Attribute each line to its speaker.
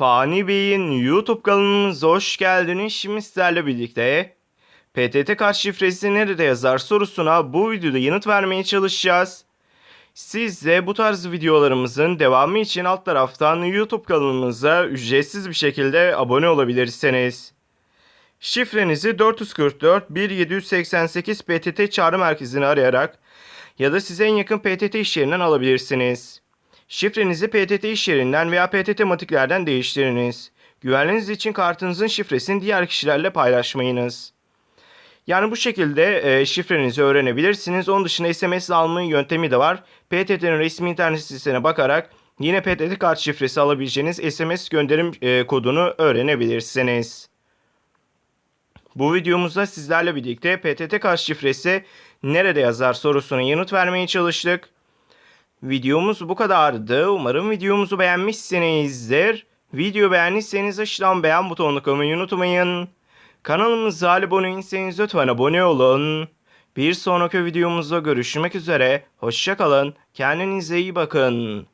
Speaker 1: Fani Bey'in YouTube kanalımıza hoş geldiniz. Şimdi sizlerle birlikte PTT kart şifresi nerede yazar sorusuna bu videoda yanıt vermeye çalışacağız. Siz de bu tarz videolarımızın devamı için alt taraftan YouTube kanalımıza ücretsiz bir şekilde abone olabilirsiniz. Şifrenizi 444 1788 PTT çağrı merkezini arayarak ya da size en yakın PTT iş yerinden alabilirsiniz. Şifrenizi PTT iş yerinden veya PTT matiklerden değiştiriniz. Güvenliğiniz için kartınızın şifresini diğer kişilerle paylaşmayınız. Yani bu şekilde e, şifrenizi öğrenebilirsiniz. Onun dışında SMS alma yöntemi de var. PTT'nin resmi internet sitesine bakarak yine PTT kart şifresi alabileceğiniz SMS gönderim e, kodunu öğrenebilirsiniz. Bu videomuzda sizlerle birlikte PTT kart şifresi nerede yazar sorusuna yanıt vermeye çalıştık. Videomuz bu kadardı. Umarım videomuzu beğenmişsinizdir. Video beğendiyseniz aşağıdan beğen butonuna kılmayı unutmayın. Kanalımıza abone değilseniz lütfen abone olun. Bir sonraki videomuzda görüşmek üzere. Hoşçakalın. Kendinize iyi bakın.